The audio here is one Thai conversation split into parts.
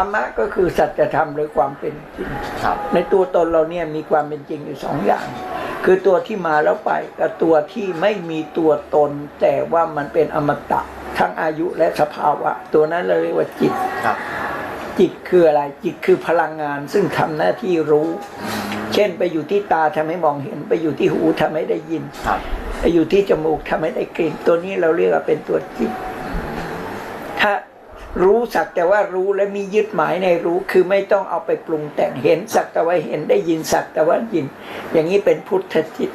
รรมะก็คือสัจธรรมหรือความเป็นจริงครับในตัวตนเราเนี่ยมีความเป็นจริงอยู่สองอย่าง คือตัวที่มาแล้วไปกับตัวที่ไม่มีตัวตน แต่ว่ามันเป็นอมตะทั้งอายุและสภาวะ ตัวนั้นเราเรียกว่าจิตครับจิตคืออะไรจิตคือพลังงานซึ่งทำหน้าที่รู้ เช่นไปอยู่ที่ตาทำให้มองเห็นไปอยู่ที่หูทำให้ได้ยินครับไปอยู่ที่จมูกทำให้ได้กลิ่น ตัวนี้เราเรียกว่าเป็นตัวจิตถ้า รู้สักแต่ว่ารู้และมียึดหมายในรู้คือไม่ต้องเอาไปปรุงแต่งเห็นสักแต่ว่าเห็นได้ยินสักแต่ว่ายิน อย่างนี้เป็นพุทธจิต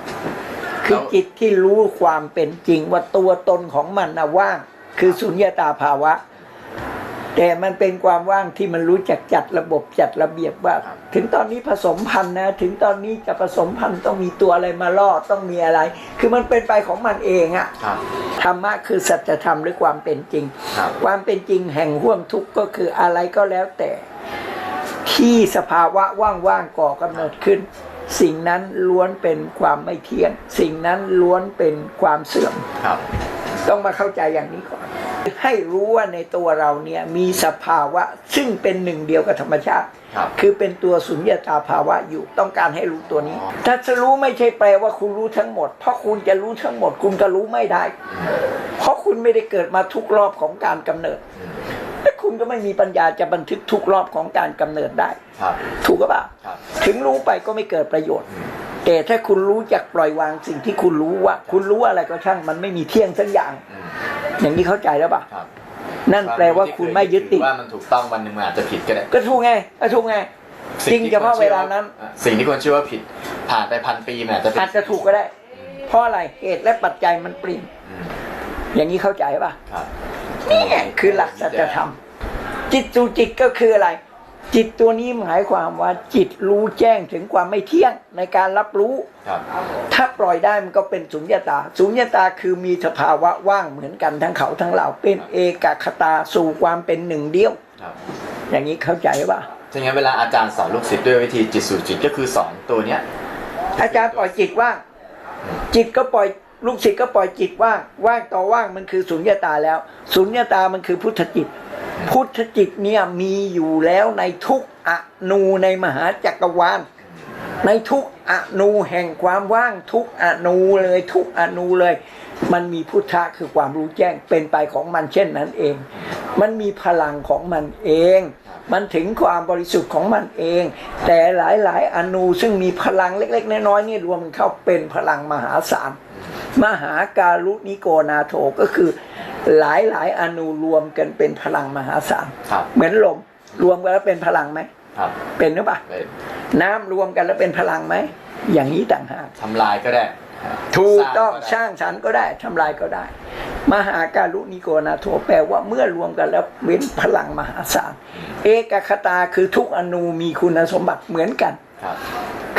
คือจิตที่รู้ความเป็นจริงว่าตัวตนของมันนะว่างคือสุญญตาภาวะ แต่มันเป็นความว่างที่มันรู้จักจัดระบบจัดระเบียบว่า ถึงตอนนี้ผสมพันธุ์นะ ถึงตอนนี้จะผสมพันธุ์ต้องมีตัวอะไรมาล่อต้องมีอะไร คือมันเป็นไปของมันเองอะครับธรรมะคือสัจธรรมหรือความเป็นจริงครับความเป็นจริงแห่งห่วมทุกข์ก็คืออะไรก็แล้วแต่ ที่สภาวะว่างๆก่อกำเนิดขึ้น สิ่งนั้นล้วนเป็นความไม่เที่ยง สิ่งนั้นล้วนเป็นความเสื่อมครับต้องมาเข้าใจอย่างนี้ก่อน ให้รู้ว่าในตัวเราเนี่ยมีสภาวะซึ่งเป็นหนึ่งเดียวกับธรรมชาติ ครับคือเป็นตัวสุญญตาภาวะอยู่ต้องการให้รู้ตัวนี้อ๋อถ้าจะรู้ไม่ใช่แปลว่าคุณรู้ทั้งหมด เพราะคุณจะรู้ทั้งหมด คุณก็รู้ไม่ได้ เพราะคุณไม่ได้เกิดมาทุกรอบของการกำเนิดและคุณก็ไม่มีปัญญาจะบันทึกทุกรอบของการกำเนิดได้ ครับถูกก็ปล่าครับ ถึงรู้ไปก็ไม่เกิดประโยชน์ แต่ถ้าคุณรู้จักปล่อยวางสิ่งที่คุณรู้ว่า คุณรู้อะไรก็ช่างมันไม่มีเที่ยงสักอย่าง อืม อย่างนี้เข้าใจแล้วปะครับนั่นแปลว่าคุณไม่ยึดติดว่ามันถูกต้องวันหนึ่งมันอาจจะผิดก็ได้ก็ถูกไงก็ถูกไงจริงเฉพาะเวลานั้น สิ่งที่คนเชื่อว่าผิดผ่านไปพันปีมันอาจจะเป็นอาจจะถูกก็ได้ เพราะอะไรเหตุและปัจจัยมันเปลี่ยนอืมอย่างนี้เข้าใจปะครับนี่คือหลักสัจธรรม จิตตูจิตก็คืออะไร จิตตัวนี้หมายความว่าจิตรู้แจ้งถึงความไม่เที่ยงในการรับรู้ ครับ ถ้าปล่อยได้มันก็เป็นสุญญตา สุญญตาคือมีสภาวะว่างเหมือนกันทั้งเขาทั้งเราเป็นเอกคตาสู่ความเป็นหนึ่งเดียว ครับอย่างนี้เข้าใจปะถ้างั้นเวลาอาจารย์สอนลูกศิษย์ด้วยวิธีจิตสู่จิตก็คือสอนตัวเนี้ยอาจารย์ปล่อยจิตว่างจิตก็ปล่อย ลูกศิษย์ก็ปล่อยจิตว่างว่างต่อว่างมันคือสุญญตาแล้วสุญญตามันคือพุทธจิต พุทธจิตเนี่ยมีอยู่แล้วในทุกอนูในมหาจักรวาล ในทุกอนูแห่งความว่างทุกอนูเลยทุกอนูเลย มันมีพุทธะคือความรู้แจ้งเป็นไปของมันเช่นนั้นเอง มันมีพลังของมันเองมันถึงความบริสุทธิ์ของมันเอง แต่หลายๆ อนูซึ่งมีพลังเล็ก ๆ น้อยๆนี่รวมเข้าเป็นพลังมหาศาล มหาการุณิโกนาโถก็คือหลายหลายๆอนูรวมกันเป็นพลังมหาศาลครับเหมือนลมรวมกันแล้วเป็นพลังไหมครับเป็นหรือเปล่าเป็นน้ำรวมกันแล้วเป็นพลังไหมอย่างนี้ต่างหากทำลายก็ได้ ถูกต้องสสร้างร้างสรรค์ก็ได้ทำลายก็ได้ มหาการุณิโกนาโถแปลว่าเมื่อรวมกันแล้วเป็นพลังมหาศาลเอกคตาคือทุกอนูมีคุณสมบัติเหมือนกัน ครับ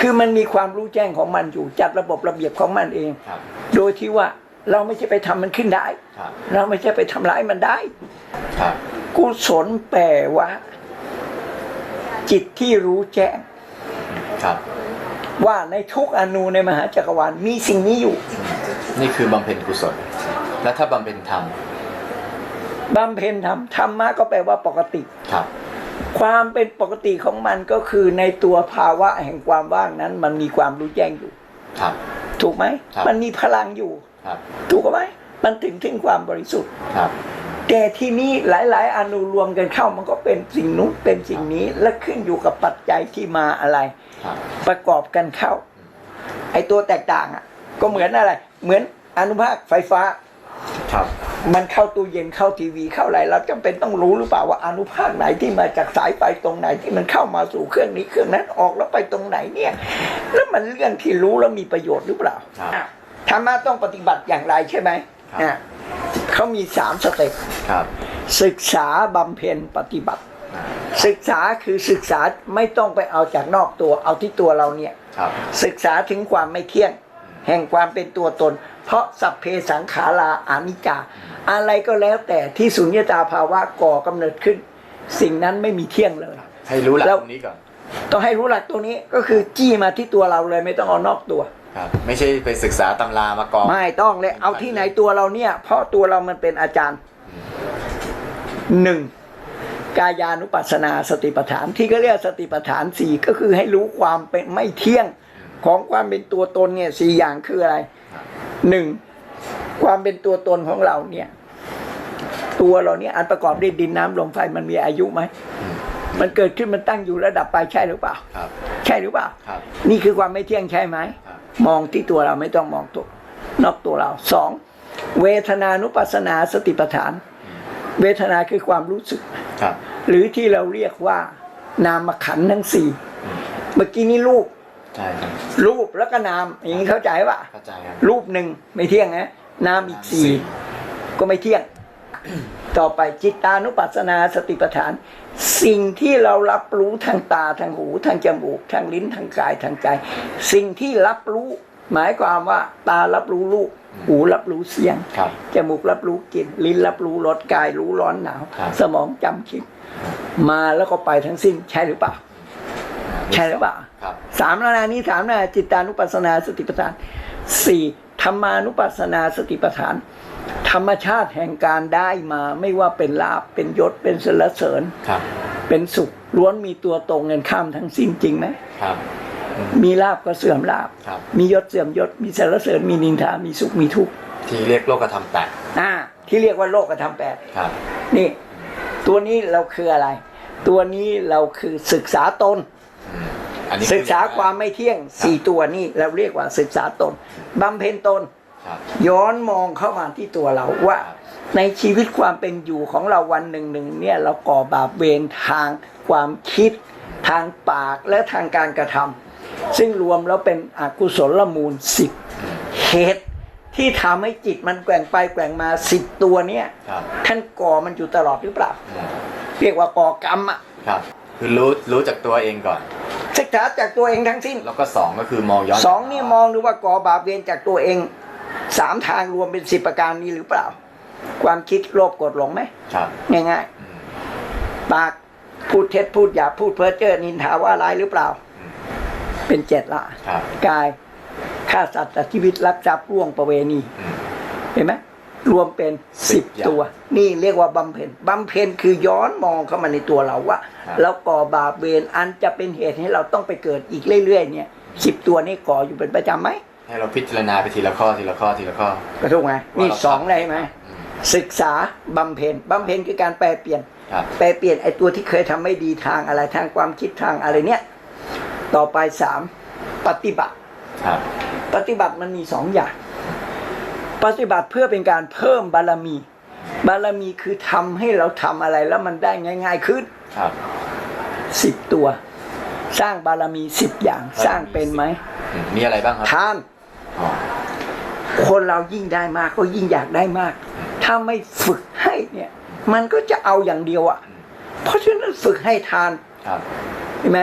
คือมันมีความรู้แจ้งของมันอยู่ จัดระบบระเบียบของมันเองครับโดยที่ว่าเราไม่ใช่ไปทำมันขึ้นได้ครับเราไม่ใช่ไปทำร้ายมันได้ครับกุศลแปลว่า จิตที่รู้แจ้งครับว่าในทุกอนูในมหาจักรวาลมีสิ่งนี้อยู่ นี่คือบำเพ็ญกุศล แล้วถ้าบำเพ็ญธรรมบำเพ็ญธรรมธรรมะก็แปลว่าปกติครับ ความเป็นปกติของมันก็คือในตัวภาวะแห่งความว่างนั้น มันมีความรู้แจ้งอยู่ ครับ ถูกไหม ครับ มันมีพลังอยู่ ครับ ถูกไหมมันถึงถึงความบริสุทธิ์ ครับ แต่ที่นี้หลาย ๆ อนุรวมกันเข้ามันก็เป็นสิ่งนู้นเป็นสิ่งนี้และขึ้นอยู่กับปัจจัยที่มาอะไร ครับ ประกอบกันเข้า ไอตัวแตกต่างอะ ก็เหมือนอะไร เหมือนอนุภาคไฟฟ้า ครับมันเข้าตู้เย็นเข้าทีวีเข้าอะไรเราจำเป็นต้องรู้หรือเปล่าว่าอนุภาคไหนที่มาจากสายไฟตรงไหนที่มันเข้ามาสู่เครื่องนี้เครื่องนั้นออกแล้วไปตรงไหนเนี่ย แล้วมันเรื่องที่รู้แล้วมีประโยชน์หรือเปล่าครับอะธรรมะต้องปฏิบัติอย่างไรใช่ไหมครับอะเขามีสามสเต็ปครับศึกษาบำเพ็ญปฏิบัติ ศึกษาคือศึกษาไม่ต้องไปเอาจากนอกตัวเอาที่ตัวเราเนี่ยครับศึกษาถึงความไม่เที่ยง แห่งความเป็นตัวตน เพราะสัพเพสังขาราอานิจจาอะไรก็แล้วแต่ที่สุญญตาภาวะก่อกำเนิดขึ้น สิ่งนั้นไม่มีเที่ยงเลย ให้รู้หลักแล้วตรงนี้ก่อนต้องให้รู้หลักตัวนี้ก็คือจี้มาที่ตัวเราเลยไม่ต้องเอานอกตัวครับไม่ใช่ไปศึกษาตำรามากองไม่ต้องเลยเอาที่ไหนตัวเราเนี่ย เพราะตัวเรามันเป็นอาจารย์หนึ่งกายานุปัสสนาสติปัฏฐานที่เขาเรียกสติปัฏฐานสี่ก็คือให้รู้ความเป็นไม่เที่ยงของความเป็นตัวตนเนี่ยสี่อย่างคืออะไร หนึ่งความเป็นตัวตนของเราเนี่ย ตัวเราเนี่ยอันประกอบด้วยดินน้ำลมไฟมันมีอายุไหมมันเกิดขึ้นมันตั้งอยู่ระดับไปใช่หรือเปล่าครับใช่หรือเปล่าครับนี่คือความไม่เที่ยงใช่ไหมครับมองที่ตัวเราไม่ต้องมองตัวนอกตัวเราสองเวทนานุปัสสนาสติปัฏฐาน เวทนาคือความรู้สึกครับหรือที่เราเรียกว่านามขันธ์ทั้งสี่เมื่อกี้นี้รูป ใช่ครับรูปแล้วก็นาม อย่างนี้เข้าใจป่ะเข้าใจครับรูปหนึ่งไม่เที่ยงนะนามอีกสี่ก็ไม่เที่ยง ต่อไปจิตานุปัสสนาสติปัฏฐาน สิ่งที่เรารับรู้ทางตาทางหูทางจมูกทางลิ้นทางกายทางใจ สิ่งที่รับรู้หมายความว่าตารับรู้รูปหูรับรู้เสียงครับจมูกรับรู้กลิ่น ลิ้นรับรู้รส กายรู้ร้อนหนาวครับสมองจำคิด มาแล้วก็ไปทั้งสิ้นใช่หรือเปล่า ใช่หรือเปล่าครับสามแล้วนะนี่สามนะจิตานุปัสสนาสติปัฏฐานสี่ธรรมานุปัสสนาสติปัฏฐาน ธรรมชาติแห่งการได้มาไม่ว่าเป็นลาบเป็นยศเป็นสรรเสริญครับ เป็นสุขล้วนมีตัวตรงเงินข้ามทั้งสิ้นจริงไหมครับ มีลาบก็เสื่อมลาบครับมียศเสื่อมยศ มีสรรเสริญ มีนินทา มีสุขมีทุกข์ที่เรียกโลกธรรมแปดอ่าที่เรียกว่าโลกธรรมแปดครับนี่ ตัวนี้เราคืออะไร ตัวนี้เราคือศึกษาตน อืมอันนี้ศึกษาความไม่เที่ยงสี่ตัวนี่เราเรียกว่าศึกษาตนบำเพ็ญตนครับย้อนมองเข้ามาที่ตัวเราว่า ในชีวิตความเป็นอยู่ของเราวันหนึ่งหนึ่งเนี่ยเราก่อบาปเวรทางความคิด ทางปากและทางการกระทำซึ่งรวมแล้วเป็นอกุศลมูลสิบเหตุที่ทำให้จิตมันแกว่งไปแกว่งมาสิบตัวเนี่ยครับท่านก่อมันอยู่ตลอดหรือเปล่าอืมเรียกว่าก่อกรรมอะครับคือรู้รู้จากตัวเองก่อน ศึกษาจากตัวเองทั้งสิ้น แล้วก็สองก็คือมองย้อนสองนี่มองดูว่าก่อบาปเวรจากตัวเองสามทางรวมเป็นสิบประการนี้หรือเปล่า ความคิดโลภโกรธหลงไหมครับง่ายอืมๆปากพูดเท็จพูดหยาบพูดเพ้อเจ้อนินทาว่าร้ายหรือเปล่า เป็นเจ็ดละครับกายฆ่าสัตว์ตัดชีวิตลักทรัพย์ร่วงประเวณีอืมเห็นไหม รวมเป็นสิสิบบอย่างตัว นี่เรียกว่าบำเพ็ญบำเพ็ญคือย้อนมองเข้ามาในตัวเราว่าครับแล้วก่อบาปเวรอันจะเป็นเหตุให้เราต้องไปเกิดอีกเรื่อยๆ เนี่ยสิบตัวนี่ก่ออยู่เป็นประจำไหมให้เราพิจารณาไปทีละข้อทีละข้อทีละข้อก็ถูกไหมนี่ว่าเราสองเลยไหมอืมศึกษาบำเพ็ญบำเพ็ญคือการแปลเปลี่ยนครับแปลเปลี่ยนไอ้ตัวที่เคยทำไม่ดีทางอะไรทางความคิดทางอะไรเนี่ย ต่อไปสามปฏิบัติครับปฏิบัติมันมีสองอย่าง ปฏิบัติเพื่อเป็นการเพิ่มบารมี บารมีคือทำให้เราทำอะไรแล้วมันได้ง่าย ๆขึ้นครับสิบตัว สร้างบารมีสิบอย่างสร้างเป็นไหมอืมมีอะไรบ้างครับทานอ๋อคนเรายิ่งได้มากก็ยิ่งอยากได้มาก ถ้าไม่ฝึกให้เนี่ย มันก็จะเอาอย่างเดียวอะ่ะ เพราะฉะนั้นฝึกให้ทานครับเห็นไหม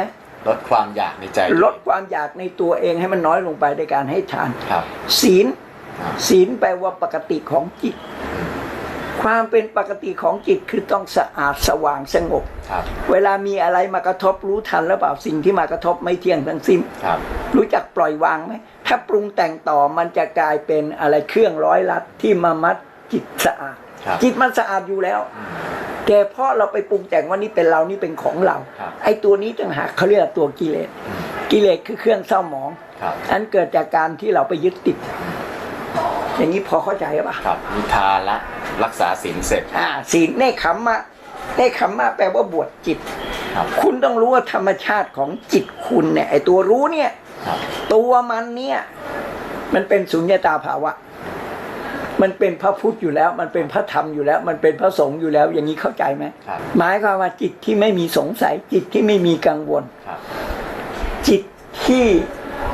ลดความอยากในใจ ลดความอยากในตัวเองให้มันน้อยลงไปในการให้ทานครับ ศีลครับ ศีลแปลว่าปกติของจิต ความเป็นปกติของจิตคือต้องสะอาดสว่างสงบครับเวลามีอะไรมากระทบรู้ทันแล้วเปล่าสิ่งที่มากระทบไม่เที่ยงทั้งสิ้นครับ รู้จักปล่อยวางไหมถ้าปรุงแต่งต่อมันจะกลายเป็นอะไรเครื่องร้อยลัดที่มามัดจิตสะอาดครับจิตมันสะอาดอยู่แล้วอืมแต่เพราะเราไปปรุงแต่งว่านี่เป็นเรานี่เป็นของเราครับไอ้ตัวนี้ต่างหากเขาเรียกว่าตัวกิเลสอืมกิเลสคือเครื่องเศร้าหมองครับอันเกิดจากการที่เราไปยึดติด อย่างนี้พอเข้าใจปะครับมีทานละรักษาศีลเสร็จอ่าศีลเนคขมมะเนคขมมะแปลว่าบวชจิตครับคุณต้องรู้ว่าธรรมชาติของจิตคุณเนี่ยไอตัวรู้เนี่ยครับตัวมันเนี่ย มันเป็นสุญญตาภาวะ มันเป็นพระพุทธอยู่แล้ว มันเป็นพระธรรมอยู่แล้ว มันเป็นพระสงฆ์อยู่แล้ว อย่างนี้เข้าใจไหมครับหมายความว่าจิตที่ไม่มีสงสัย จิตที่ไม่มีกังวลครับจิตที่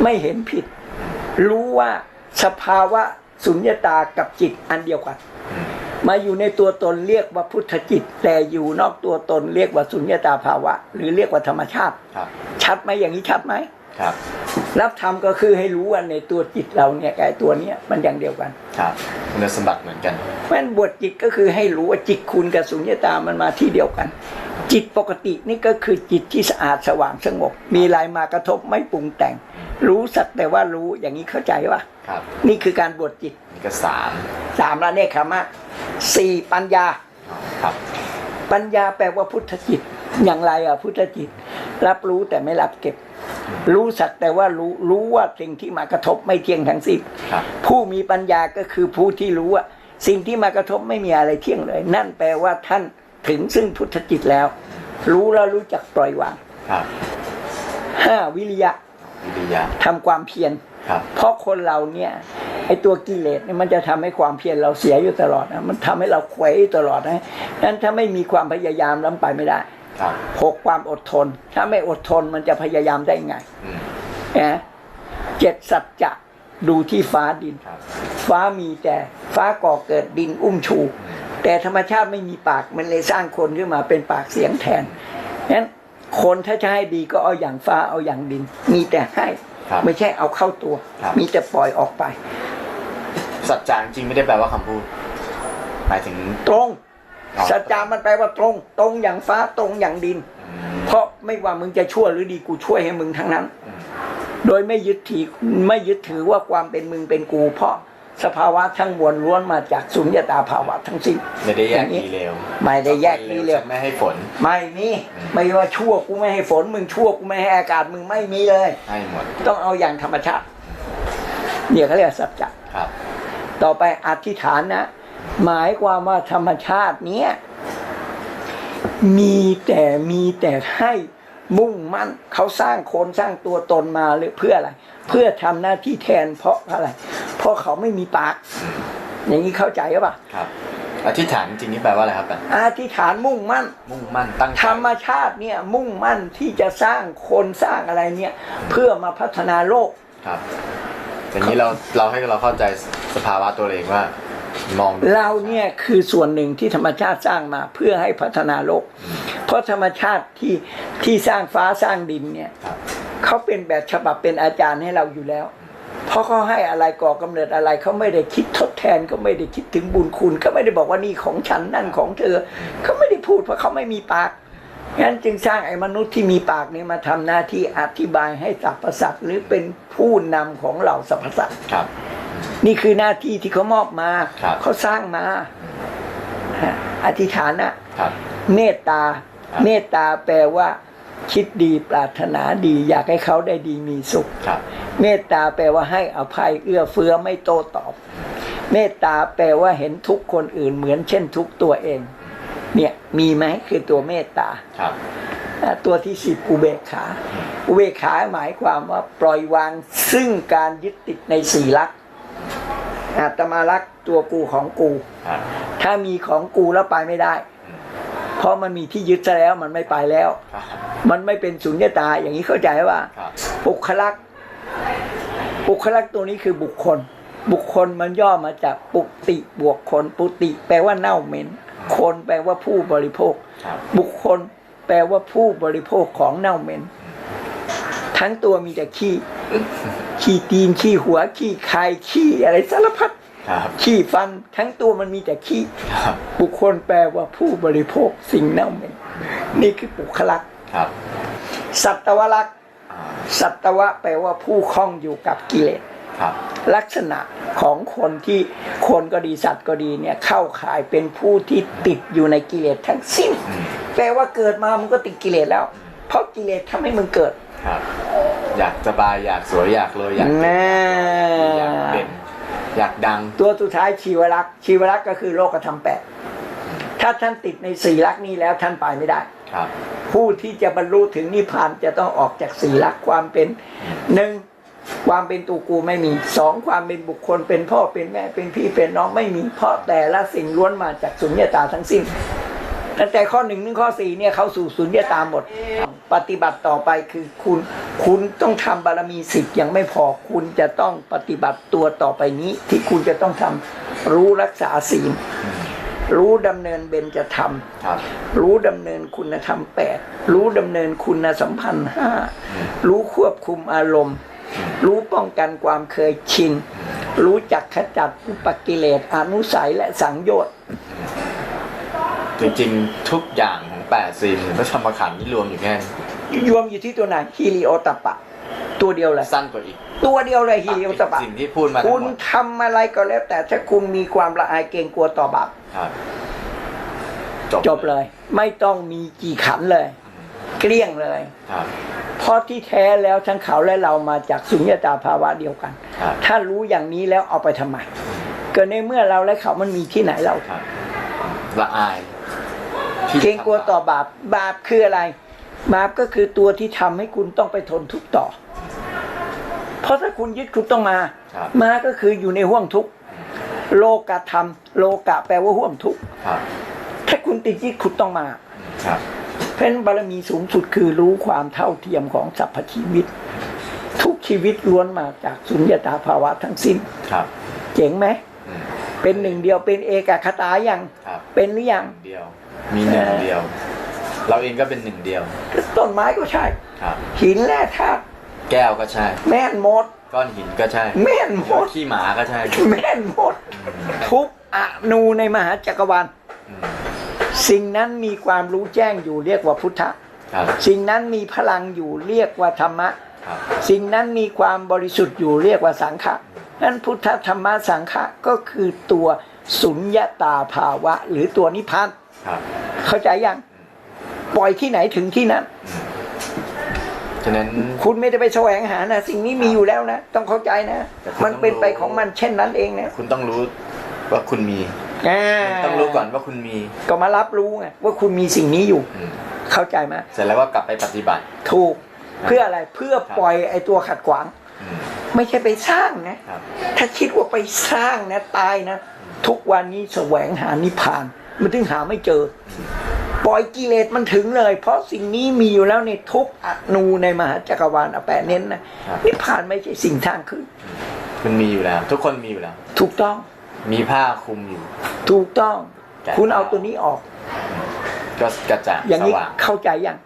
ไม่เห็นผิด รู้ว่าสภาวะ สุญญตากับจิตอันเดียวกันอืมมาอยู่ในตัวตนเรียกว่าพุทธจิต แต่อยู่นอกตัวตนเรียกว่าสุญญตาภาวะ หรือเรียกว่าธรรมชาติครับชัดไหมอย่างนี้ชัดไหมครับรับธรรมก็คือให้รู้ว่าในตัวจิตเราเนี่ยกับไอ้ตัวเนี้ยมันอย่างเดียวกันครับคุณสมบัติเหมือนกันเพราะฉะนั้นบวชจิตก็คือให้รู้ว่าจิตคุณกับสุญญตามันมาที่เดียวกัน จิตปกตินี่ก็คือจิตที่สะอาดสว่างสงบ มีอะไรมากระทบไม่ปรุงแต่ง รู้สักแต่ว่ารู้อย่างนี้เข้าใจปะครับนี่คือการบวชจิตนี่ก็สามสามละเนคขมะสี่ปัญญาครับ ปัญญาแปลว่าพุทธจิต อย่างไรอะพุทธจิต รับรู้แต่ไม่รับเก็บ รู้สักแต่ว่ารู้รู้ว่าสิ่งที่มากระทบไม่เที่ยงทั้งสิ้นครับผู้มีปัญญาก็คือผู้ที่รู้ว่าสิ่งที่มากระทบไม่มีอะไรเที่ยงเลย นั่นแปลว่าท่านถึงซึ่งพุทธจิตแล้ว รู้แล้วรู้จักปล่อยวางครับห้าวิริยะวิริยะ ทำความเพียรครับเพราะคนเราเนี่ยไอตัวกิเลสเนี่ยมันจะทำให้ความเพียรเราเสียอยู่ตลอดนะมันทำให้เราเขวอยู่ตลอดนะนั้นถ้าไม่มีความพยายามล้ำไปไม่ได้ครับหกความอดทน ถ้าไม่อดทนมันจะพยายามได้ไงอืมนะเจ็ดสัจจะดูที่ฟ้าดินครับฟ้ามีแต่ฟ้าก่อเกิดดินอุ้มชู แต่ธรรมชาติไม่มีปากมันเลยสร้างคนขึ้นมาเป็นปากเสียงแทนนั้น คนถ้าจะให้ดีก็เอาอย่างฟ้าเอาอย่างดิน มีแต่ให้ครับไม่ใช่เอาเข้าตัวครับมีแต่ปล่อยออกไป สัจจะจริงๆไม่ได้แปลว่าคำพูด หมายถึงตรงอ๋อสัจจามันแปลว่าตรง ตรงอย่างฟ้าตรงอย่างดินอืมเพราะไม่ว่ามึงจะชั่วหรือดีกูช่วยให้มึงทั้งนั้นอืมโดยไม่ยึดถือไม่ยึดถือว่าความเป็นมึงเป็นกู เพราะ สภาวะทั้งมวลล้วนมาจากสุญญตาภาวะทั้งสิ้นไม่ได้แยอกย่างนี้ดีเลวไม่ได้แยกดีเลวฉันไม่ให้ฝน ไม่มีไม่ว่าชั่วกูไม่ให้ฝน มึงชั่วกูไม่ให้อากาศมึงไม่มีเลยให้หมดต้องเอาอย่างธรรมชาติเนี่ยเขาเรียกสัจจะครับ ต่อไปอธิษฐานนะหมายความว่าธรรมชาติเนี้ยมีแต่มีแต่ให้ มุ่งมั่นเขาสร้างคนสร้างตัวตนมาหรือเพื่ออะไร เพื่อทำหน้าที่แทนเพราะอะไร เพราะเขาไม่มีปาก อย่างนี้เข้าใจหรือเปล่าครับอธิษฐานจริงๆนี่แปลว่าอะไรครับอาจารย์อธิษฐานมุ่งมั่น มุ่งมั่นตั้งใจธรรมชาติเนี่ยมุ่งมั่นที่จะสร้างคนสร้างอะไรเนี่ยเพื่อมาพัฒนาโลกครับอย่างนี้เราเราให้เราเข้าใจสภาวะตัวเองว่ามองดูเราเนี่ยคือส่วนหนึ่งที่ธรรมชาติสร้างมาเพื่อให้พัฒนาโลก เพราะธรรมชาติที่ที่สร้างฟ้าสร้างดินเนี่ยครับเขาเป็นแบบฉบับเป็นอาจารย์ให้เราอยู่แล้ว เพราะเขาให้อะไรก่อกำเนิดอะไรเขาไม่ได้คิดทดแทนเขาไม่ได้คิดถึงบุญคุณเขาไม่ได้บอกว่านี่ของฉันนั่นของเธอเขาไม่ได้พูดเพราะเขาไม่มีปากงั้นจึงสร้างไอ้มนุษย์ที่มีปากนี้มาทำหน้าที่อธิบายให้สรรพสัตว์หรือเป็นผู้นำของเหล่าสรรพสัตว์ครับ นี่คือหน้าที่ที่เขามอบมาครับเขาสร้างมาฮะอธิษฐานนะครับเมตตาครับ เมตตาแปลว่า คิดดีปรารถนาดี อยากให้เขาได้ดีมีสุขครับเมตตาแปลว่าให้อภัยเอื้อเฟื้อไม่โต้ตอบ เมตตาแปลว่าเห็นทุกข์คนอื่นเหมือนเช่นทุกข์ตัวเอง เนี่ยมีไหมคือตัวเมตตาครับอะตัวที่สิบอุเบกขา อุเบกขาหมายความว่าปล่อยวางซึ่งการยึดติดในสี่ลักษณ์อาตมารักตัวกูของกูครับถ้ามีของกูแล้วไปไม่ได้ เพราะมันมีที่ยึดซะแล้วมันไม่ไปแล้วครับมันไม่เป็นสุญญตาอย่างนี้เข้าใจว่าครับบุคลักษณ์บุคลักษณ์ตัวนี้คือบุคคล บุคคลมันย่อมาจากปุติบวกคน ปุติแปลว่าเน่าเหม็น คนแปลว่าผู้บริโภคครับบุคคลแปลว่าผู้บริโภคของเน่าเหม็น ทั้งตัวมีแต่ขี้ขี้ตีนขี้หัวขี้ไข่ขี้อะไรสารพัดครับ ขี้ฟันทั้งตัวมันมีแต่ขี้ครับบุคคลแปลว่าผู้บริโภคสิ่งเน่าเหม็นนี่คือบุคลักษณ์ครับสัตวลักษณ์อ่าสัตวะแปลว่าผู้คล้องอยู่กับกิเลสครับลักษณะของคนที่คนก็ดีสัตว์ก็ดีเนี่ยเข้าข่ายเป็นผู้ที่ติดอยู่ในกิเลสทั้งสิ้นอืมแปลว่าเกิดมามันก็ติดกิเลสแล้ว เพราะกิเลสทำให้มึงเกิดครับ อยากสบายอยากสวยอยากรวยอยากแน่อยากเด่น อยากดัง ตัวสุดท้ายชีวลักษณ์ชีวลักษณ์ก็คือโลกธรรมแปดถ้าท่านติดในสี่ลักษณ์นี้แล้วท่านไปไม่ได้ครับ ผู้ที่จะบรรลุถึงนิพพานจะต้องออกจากสี่ลักษณ์ความเป็นหนึ่งความเป็นตัวกูไม่มีสองความเป็นบุคคลเป็นพ่อเป็นแม่เป็นพี่เป็นน้องไม่มีเพราะแต่ละสิ่งล้วนมาจากสุญญตาทั้งสิ้น ตั้งแต่ข้อหนึ่งถึงข้อสี่เนี่ยเขาสู่สุญญตาหมด ปฏิบัติต่อไปคือคุณคุณต้องทำบารมีสิบยังไม่พอคุณจะต้องปฏิบัติตัวต่อไปนี้ ที่คุณจะต้องทำรู้รักษาศีลรู้ดำเนินเบญจธรรมครับรู้ดำเนินคุณธรรมแปดรู้ดำเนินคุณสัมพันธ์ห้ารู้ควบคุมอารมณ์ รู้ป้องกันความเคยชิน รู้จักขจัดอุปกิเลสอนุสัยและสังโยชน์ จริงๆทุกอย่างของแปดสี่หมื่นพระธรรมขันธ์นี่รวมอยู่แค่นี้รวมอยู่ที่ตัวไหนฮิริโอตปปะ ตัวเดียวเลย สั้นกว่าอีกตัวเดียวเลยฮิริโอตปปะ สิ่งที่พูดมาทั้คุงณหมดทำอะไรก็แล้ว แต่ถ้าคุณมีความละอายเกรงกลัวต่อบาปครับจบเลย ไม่ต้องมีกี่ขันเลย เกลี้ยงเลย ครับ เพราะที่แท้แล้วทั้งเขาและเรามาจากสุญญตาภาวะเดียวกัน ครับ ถ้ารู้อย่างนี้แล้วเอาไปทำไมก็ในเมื่อเราและเขามันมีที่ไหนเรา ครับละอาย ที่เกรงกลัวทำบาปต่อบาปบาปคืออะไร บาปก็คือตัวที่ทำให้คุณต้องไปทนทุกข์ต่อ เพราะถ้าคุณยึดคุณต้องมาครับมาก็คืออยู่ในห่วงทุกข์โลกธรรม โลกะแปลว่าห่วงทุกข์ครับถ้าคุณติดยึดคุณต้องมาครับเพราะฉะนั้นบารมีสูงสุดคือรู้ความเท่าเทียมของสรรพชีวิต ทุกชีวิตล้วนมาจากสุญญตาภาวะทั้งสิ้นครับ เจ๋งไหมอืมเป็นหนึ่งเดียวเป็นเอกคตายังครับเป็นหรือยังหนึ่งเดียว มีหนึ่งเดียว เราเองก็เป็นหนึ่งเดียว ต้นไม้ก็ใช่ ครับ หินแร่ธาตุแก้วก็ใช่ แม่นหมด ก้อนหินก็ใช่ แม่นหมด ขี้หมาก็ใช่ แม่นหมด ทุกอนูในมหาจักรวาลอืมสิ่งนั้นมีความรู้แจ้งอยู่เรียกว่าพุทธะครับสิ่งนั้นมีพลังอยู่เรียกว่าธรรมะครับสิ่งนั้นมีความบริสุทธิ์อยู่เรียกว่าสังขะนั้นพุทธธรรมะสังขะก็คือตัวสุญญตาภาวะ หรือตัวนิพพานครับ เข้าใจยังปล่อยที่ไหนถึงที่นั้นฉะนั้นคุณไม่ได้ไปแสวงหานะสิ่งนี้มีอยู่แล้วนะต้องเข้าใจนะแต่คุณมันเป็นไปต้องรู้ของมันเช่นนั้นเองนะคุณต้องรู้ว่าคุณมีอ่าต้องรู้ก่อนว่าคุณมี ก็มารับรู้ไงว่าคุณมีสิ่งนี้อยู่อืมเข้าใจไหมเสร็จแล้วก็กลับไปปฏิบัติ ถูกเพื่ออะไรเพื่อปล่อยไอ้ตัวขัดขวางอืมไม่ใช่ไปสร้างนะครับถ้าคิดว่าไปสร้างนะตายนะ ทุกวันนี้แสวงหานิพพาน มันถึงหาไม่เจอ ปล่อยกิเลสมันถึงเลย เพราะสิ่งนี้มีอยู่แล้วในทุกอนูในมหาจักรวาลอแปะเน้นนะครับนิพพานไม่ใช่สิ่งทางขึ้นคุณมีอยู่แล้ว ทุกคนมีอยู่แล้ว ถูกต้อง มีผ้าคลุมอยู่ ถูกต้องแกะคุณเอาตัวนี้ออก ก็กระจ่างอย่างสนี้ว่างเข้าใจยัง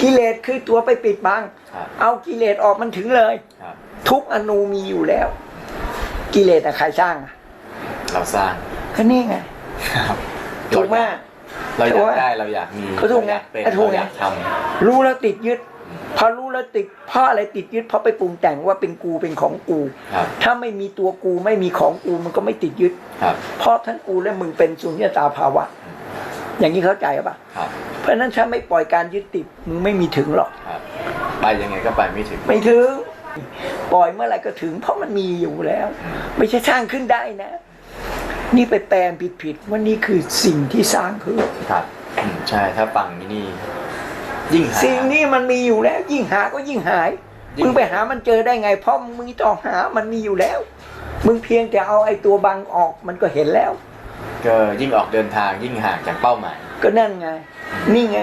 กิเลสคือตัวไปปิดบังครับเอากิเลสออกมันถึงเลยครับทุกอนูมีอยู่แล้ว กิเลสอะใครสร้างอะเราสร้างก็นี่ไง ครับถูกไหมเราอถูยากกไหมได้เราอยากมีก็ถูกไงเราอยากเป็นก็ถูกเราไงอยากทรู้แล้วติดยึดพอรู้แล้วติดเพราะอะไรติดยึดเพราะไปปรุงแต่งว่าเป็นกูเป็นของกูำครับถ้าไม่มีตัวกูไม่มีของกูมันก็ไม่ติดยึดครับเพราะทั้งกูและมึงเป็นสุญญตาภาวะ อย่างนี้เข้าใจป่ะครับเพราะฉะนั้นถ้าไม่ปล่อยการยึดติดมึงไม่มีถึงหรอกครับไปยังไงก็ไปไม่ถึง ไม่ถึง ปล่อยเมื่อไหร่ก็ถึง เพราะมันมีอยู่แล้ว ไม่ใช่สร้างขึ้นได้นะ นี่ไปแปลงผิดๆว่านี่คือสิ่งที่สร้างขึ้นครับอืมใช่ถ้าฟังนี่นี่ยิ่งหา สิ่งนี้มันมีอยู่แล้ว ยิ่งหาก็ยิ่งหายยิ่ง มึงไปหามันเจอได้ไง เพราะมึงต้องหามันมีอยู่แล้ว มึงเพียงแต่เอาไอ้ตัวบังออกมันก็เห็นแล้ว ก็ยิ่งออกเดินทางยิ่งห่างจากเป้าหมาย ก็นั่นไง นี่ไง